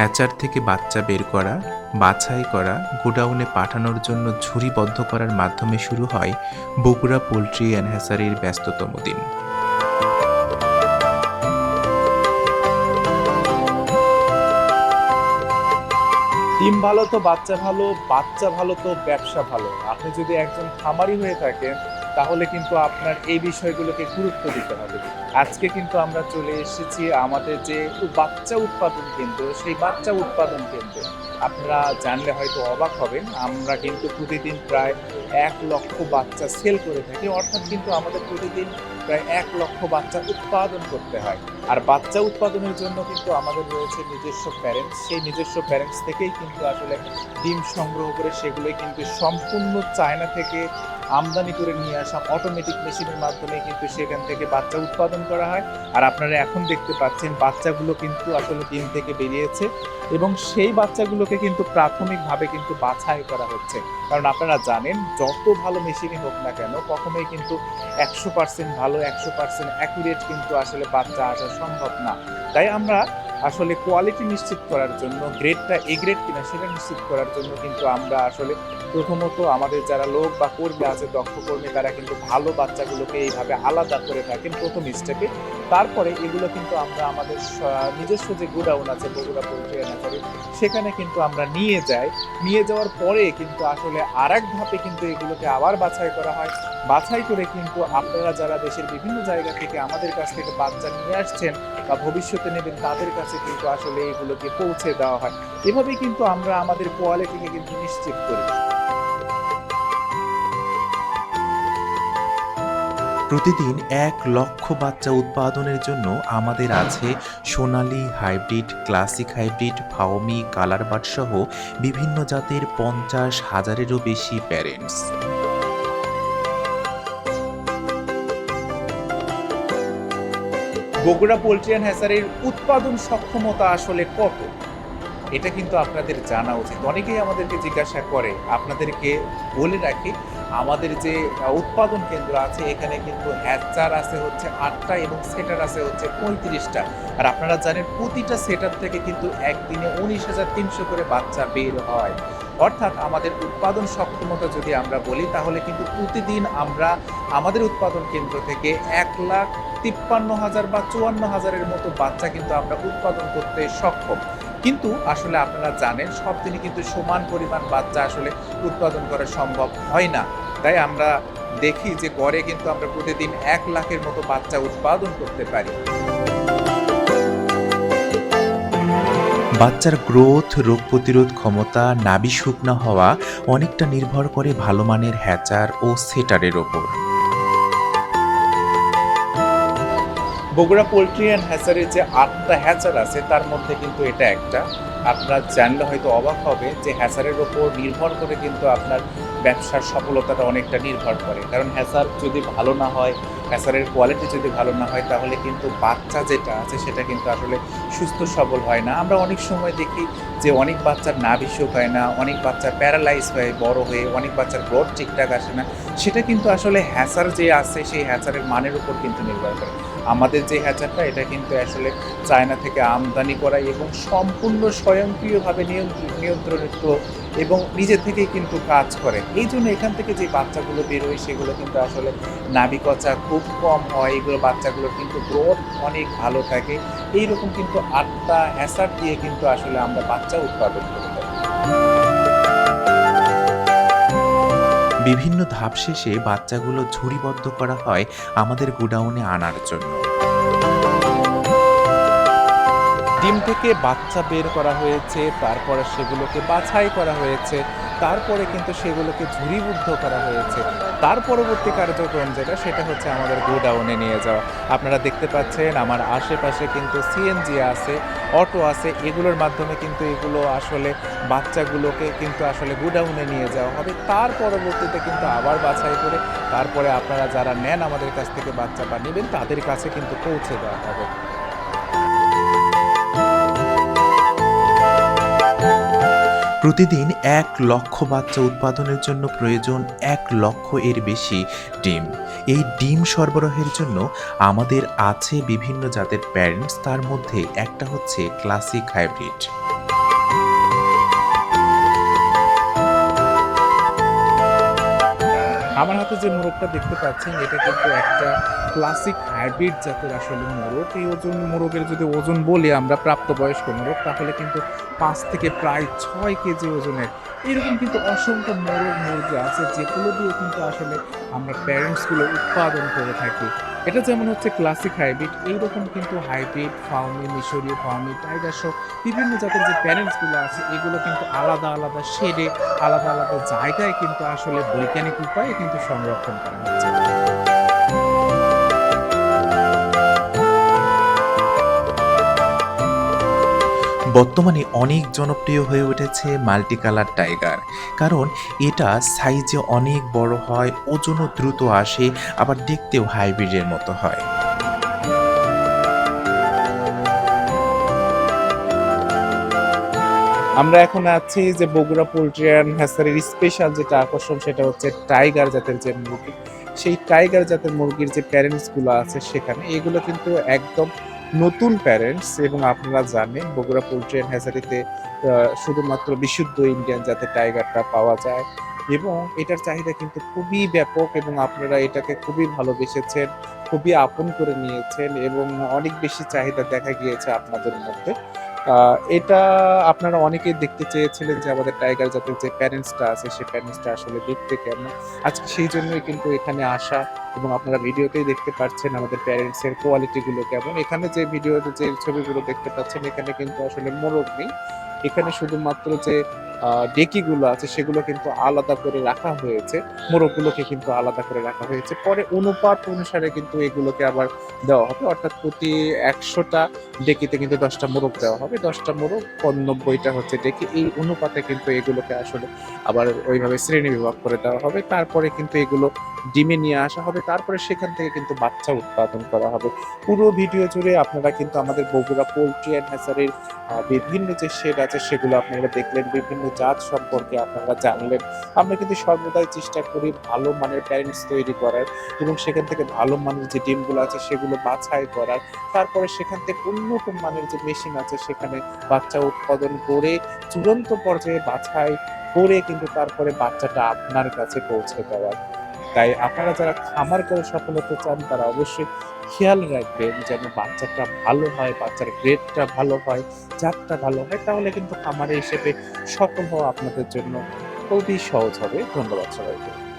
Hatcher থেকে বাচ্চা বের করা, বাছাই করা, গোডাউনে পাঠানোর জন্য ঝুড়িবদ্ধ করার মাধ্যমে শুরু হয় বগুড়া পোলট্রি অ্যান্ড হ্যাচারির ব্যস্ততম দিন। ডিম ভালো তো, বাচ্চা ভালো বাচ্চা ভালো তো, ব্যবসা ভালো। আপনি যদি একজন খামারি হয়ে থাকেন তাহলে কিন্তু আপনার এই বিষয়গুলোকে গুরুত্ব দিতে হবে। আজকে কিন্তু আমরা চলে এসেছি আমাদের যে বাচ্চা উৎপাদন কেন্দ্র, সেই বাচ্চা উৎপাদন কেন্দ্রে। আপনারা জানলে হয়তো অবাক হবেন, আমরা কিন্তু প্রতিদিন প্রায় এক লক্ষ বাচ্চা সেল করে থাকি, অর্থাৎ কিন্তু আমাদের প্রতিদিন প্রায় এক লক্ষ বাচ্চা উৎপাদন করতে হয়। আর বাচ্চা উৎপাদনের জন্য কিন্তু আমাদের রয়েছে নিজস্ব প্যারেন্টস সেই নিজস্ব প্যারেন্টস থেকেই কিন্তু আসলে ডিম সংগ্রহ করে সেগুলোই কিন্তু সম্পূর্ণ চায়না থেকে আমদানি করে নিয়ে আসা অটোমেটিক মেশিনের মাধ্যমে কিন্তু সেখান থেকে বাচ্চা উৎপাদন করা হয়। আর আপনারা এখন দেখতে পাচ্ছেন বাচ্চাগুলো কিন্তু আসলে ডিম থেকে বেরিয়েছে এবং সেই বাচ্চাগুলোকে কিন্তু প্রাথমিকভাবে কিন্তু বাছাই করা হচ্ছে। কারণ আপনারা জানেন, যত ভালো মেশিনই হোক না কেন, কখনোই কিন্তু একশো পার্সেন্ট ভালো, একশো পার্সেন্ট অ্যাকুরেট কিন্তু আসলে বাচ্চা আসা সম্ভব না। তাই আমরা আসলে কোয়ালিটি নিশ্চিত করার জন্য গ্রেডটা এ গ্রেড কিনা সেটা নিশ্চিত করার জন্য কিন্তু আমরা আসলে প্রথমত আমাদের যারা লোক বা কর্মী আছে, দক্ষ কর্মী, তারা কিন্তু ভালো বাচ্চাগুলোকে এইভাবে আলাদা করে থাকেন প্রথম স্টেপে তারপরে এগুলো কিন্তু আমরা আমাদের নিজস্ব যে গোডাউন আছে, বগুড়া পোল্ট্রি নার্সারি সেখানে কিন্তু আমরা নিয়ে যাই। নিয়ে যাওয়ার পরে কিন্তু আসলে আর এক ধাপে কিন্তু এগুলোকে আবার বাছাই করা হয়। বাছাই করে কিন্তু আপনারা যারা দেশের বিভিন্ন জায়গা থেকে আমাদের কাছ থেকে বাচ্চা নিয়ে আসছেন বা ভবিষ্যতে নেবেন তাদের কাছে কিন্তু আসলে এগুলোকে পৌঁছে দেওয়া হয়। এভাবেই কিন্তু আমরা আমাদের কোয়ালিটিকে কিন্তু নিশ্চিত করি। প্রতিদিন এক লক্ষ বাচ্চা উৎপাদনের জন্য আমাদের আছে Sonali hybrid, classic hybrid, Fayoumi কালারবাট সহ বিভিন্ন জাতের পঞ্চাশ হাজারেরও বেশি প্যারেন্টস। বগুড়া পোলট্রি অ্যান্ড হ্যাসারির উৎপাদন সক্ষমতা আসলে কত? এটা কিন্তু আপনাদের জানা উচিত। অনেকেই আমাদেরকে জিজ্ঞাসা করে। আপনাদেরকে বলে রাখি আমাদের যে উৎপাদন কেন্দ্র আছে, এখানে কিন্তু হ্যাচার আছে হচ্ছে আটটা এবং সেটার আছে হচ্ছে পঁয়ত্রিশটা। আর আপনারা জানেন প্রতিটা সেটার থেকে কিন্তু একদিনে উনিশ হাজার তিনশো করে বাচ্চা বের হয়। অর্থাৎ আমাদের উৎপাদন সক্ষমতা যদি আমরা বলি, তাহলে কিন্তু প্রতিদিন আমরা আমাদের উৎপাদন কেন্দ্র থেকে এক লাখ তিপ্পান্ন হাজার বা চুয়ান্ন হাজারের মতো বাচ্চা কিন্তু আমরা উৎপাদন করতে সক্ষম। কিন্তু আসলে আপনারা জানেন সব দিনই কিন্তু সমান পরিমাণ বাচ্চা আসলে উৎপাদন করা সম্ভব হয় না। তাই আমরা দেখি যে গড়ে কিন্তু আমরা প্রতিদিন এক লাখের মতো বাচ্চা উৎপাদন করতে পারি। বাচ্চার গ্রোথ, রোগ প্রতিরোধ ক্ষমতা নাভি শুকনা হওয়া অনেকটা নির্ভর করে ভালো মানের হ্যাচার ও সেটারের ওপর। বগুড়া পোলট্রি অ্যান্ড হ্যাচারের যে আটটা হ্যাচার আছে, তার মধ্যে কিন্তু এটা একটা। আপনার জানলে হয়তো অবাক হবে যে হ্যাচারের ওপর নির্ভর করে কিন্তু আপনার ব্যবসার সফলতাটা অনেকটা নির্ভর করে। কারণ হ্যাচার যদি ভালো না হয় হ্যাচারের কোয়ালিটি যদি ভালো না হয়, তাহলে কিন্তু বাচ্চা যেটা আছে, সেটা কিন্তু আসলে সুস্থ সবল হয় না। আমরা অনেক সময় দেখি যে অনেক বাচ্চার নাভি হয় না, অনেক বাচ্চা প্যারালাইজ হয়, বড় হয়ে, অনেক বাচ্চার গ্রোথ ঠিকঠাক আসে না। সেটা কিন্তু আসলে হ্যাচার যে আছে, সেই হ্যাচারের মানের উপর কিন্তু নির্ভর করে। আমাদের যে হ্যাচারটা, এটা কিন্তু আসলে চায়না থেকে আমদানি করা এবং সম্পূর্ণ স্বয়ংক্রিয়ভাবে নিয়ন্ত্র- নিয়ন্ত্রণিত এবং নিজে থেকেই কিন্তু কাজ করে। এই জন্য এখান থেকে যে বাচ্চাগুলো বেরোয়, সেগুলো কিন্তু আসলে নাবিকচা খুব কম হয়। এগুলো বাচ্চাগুলোর কিন্তু গ্রোথ অনেক ভালো থাকে। এইরকম কিন্তু আটটা হ্যাসার দিয়ে কিন্তু আসলে আমরা বাচ্চা উৎপাদন করে থাকি। বিভিন্ন ধাপ শেষে বাচ্চাগুলো ঝুড়িবদ্ধ করা হয় আমাদের গোডাউনে আনার জন্য। ডিম থেকে বাচ্চা বের করা হয়েছে, তারপরে সেগুলোকে বাছাই করা হয়েছে। তারপরে কিন্তু সেগুলোকে ঝুড়িবদ্ধ করা হয়েছে। তার পরবর্তী কার্যক্রম যেটা, সেটা হচ্ছে আমাদের গোডাউনে নিয়ে যাওয়া। আপনারা দেখতে পাচ্ছেন, আমার আশেপাশে কিন্তু সিএনজি আছে, অটো আছে, এগুলোর মাধ্যমে কিন্তু এগুলো আসলে বাচ্চাগুলোকে কিন্তু আসলে গোডাউনে নিয়ে যাওয়া হবে। তার পরবর্তীতে কিন্তু আবার বাছাই করে তারপরে আপনারা যারা নেন আমাদের কাছ থেকে বাচ্চা বা নেবেন, তাদের কাছে কিন্তু পৌঁছে দেওয়া হবে। প্রতিদিন এক লক্ষ বাচ্চা উৎপাদনের জন্য প্রয়োজন এক লক্ষ এর বেশি ডিম। এই ডিম সরবরাহের জন্য আমাদের আছে বিভিন্ন জাতের প্যারেন্টস তার মধ্যে একটা হচ্ছে ক্লাসিক হাইব্রিড আমার হাতে যে মোরগটা দেখতে পাচ্ছেন, এটা কিন্তু একটা ক্লাসিক হাইব্রিড জাতের আসলে মোরগ। এই ওজন মোরগের যদি ওজন বলি আমরা প্রাপ্তবয়স্ক মোরগ, তাহলে কিন্তু পাঁচ থেকে প্রায় ছয় কেজি ওজনের এরকম কিন্তু অসংখ্য মোরগ মুরগি আছে, যেগুলো দিয়ে কিন্তু আসলে আমরা প্যারেন্টসগুলো উৎপাদন করে থাকি। এটা যেমন হচ্ছে ক্লাসিক হাইব্রিড এইরকম কিন্তু হাইব্রিড ফার্মি মিশরীয় ফার্মি টাইগার সহ বিভিন্ন জাতের যে প্যারেন্টসগুলো আছে, এগুলো কিন্তু আলাদা আলাদা শেডে আলাদা আলাদা জায়গায় কিন্তু আসলে বৈজ্ঞানিক উপায়ে কিন্তু সংরক্ষণ করা হচ্ছে। বর্তমানে অনেক জনপ্রিয় হয়ে উঠেছে মাল্টি কালার টাইগার। কারণ এটা সাইজে অনেক বড় হয়, ওজনও দ্রুত আসে, আবার দেখতেও হাইব্রিডের মতো হয়। আমরা এখন আছি যে বগুড়া পোল্ট্রি অ্যান্ড হ্যাসারির স্পেশাল যেটা আকর্ষণ, সেটা হচ্ছে টাইগার জাতের যে মুরগি। সেই টাইগার জাতের মুরগির যে প্যারেন্টসগুলো আছে সেখানে, এগুলো কিন্তু একদম নতুন প্যারেন্টস এবং আপনারা জানেন, বগুড়া পোল্ট্রি অ্যান্ড হ্যাসারিতে শুধুমাত্র বিশুদ্ধ ইন্ডিয়ান জাতের টাইগারটা পাওয়া যায় এবং এটার চাহিদা কিন্তু খুবই ব্যাপক এবং আপনারা এটাকে খুবই ভালোবেসেছেন, খুবই আপন করে নিয়েছেন এবং অনেক বেশি চাহিদা দেখা গিয়েছে আপনাদের মধ্যে। এটা আপনারা অনেকেই দেখতে চেয়েছিলেন যে আমাদের টাইগার জাতের যে প্যারেন্টসটা আছে সেই প্যারেন্টসটা আসলে দেখতে কেমন? আজকে সেই জন্যই কিন্তু এখানে আসা এবং আপনারা ভিডিওতেই দেখতে পাচ্ছেন আমাদের প্যারেন্টস এর কোয়ালিটি গুলো কেমন। এখানে যে ভিডিওতে যে ছবিগুলো দেখতে পাচ্ছেন, এখানে কিন্তু আসলে মোরগ নেই এখানে শুধুমাত্র যে ডেকিগুলো আছে, সেগুলো কিন্তু আলাদা করে রাখা হয়েছে। মোরগগুলোকে কিন্তু আলাদা করে রাখা হয়েছে। পরে অনুপাত অনুসারে কিন্তু এগুলোকে আবার দেওয়া হবে। অর্থাৎ প্রতি একশোটা ডেকিতে কিন্তু দশটা মোরগ দেওয়া হবে। দশটা মোরগ নব্বইটা হচ্ছে ডেকি। এই অনুপাতে কিন্তু এগুলোকে আসলে আবার ওইভাবে শ্রেণি বিভাগ করে দেওয়া হবে। তারপরে কিন্তু এগুলো ডিমে নিয়ে আসা হবে। তারপরে সেখান থেকে কিন্তু বাচ্চা উৎপাদন করা হবে। পুরো ভিডিও জুড়ে আপনারা কিন্তু আমাদের বগুড়া পোলট্রি অ্যান্ড হ্যাচারির বিভিন্ন যে শেড আছে সেগুলো আপনারা দেখলেন, বিভিন্ন জাত সম্পর্কে আপনারা জানলেন। আমরা কিন্তু সর্বদাই চেষ্টা করি ভালো মানের প্যারেন্টস তৈরি করার এবং সেখান থেকে ভালো মানের যে ডিমগুলো আছে সেগুলো বাছাই করার। তারপরে সেখান থেকে উন্নত মানের যে মেশিন আছে সেখানে বাচ্চা উৎপাদন করে চূড়ান্ত পর্যায়ে বাছাই করে কিন্তু তারপরে বাচ্চাটা আপনার কাছে পৌঁছে দেওয়ার তাই আপনারা যারা খামার করে সফল হতে চান, তারা অবশ্যই খেয়াল রাখবেন যেন বাচ্চাটা ভালো হয়, বাচ্চার গ্রেডটা ভালো হয়, জাতটা ভালো হয়, তাহলে কিন্তু খামারে হিসেবে সফল হওয়া আপনাদের জন্য খুবই সহজ হবে। ধন্যবাদ সবাইকে।